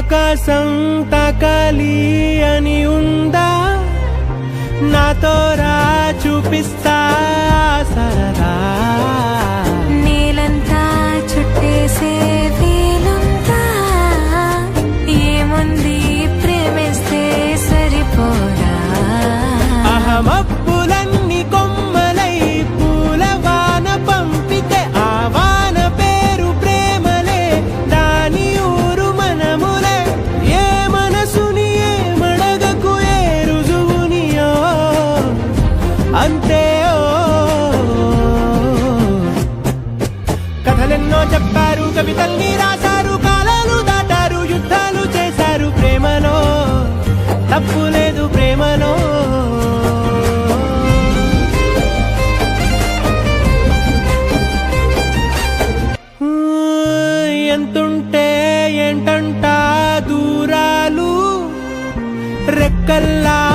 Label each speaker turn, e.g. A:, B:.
A: ఆకాశం తాకాలి అని ఉందా? నాతో రా చూపిస్తా సరదా.
B: నేలంతా చుట్టేసే వీలుందా? ఏముంది ప్రేమిస్తే సరిపోరా
A: అహమప్పులన్నీ కవితల్ని రాశారు కాలాలు దాటారు యుద్ధాలు చేశారు ప్రేమలో. తప్పు లేదు ప్రేమలో. ఎంతుంటే ఏంటంట దూరాలు? రెక్కల్లా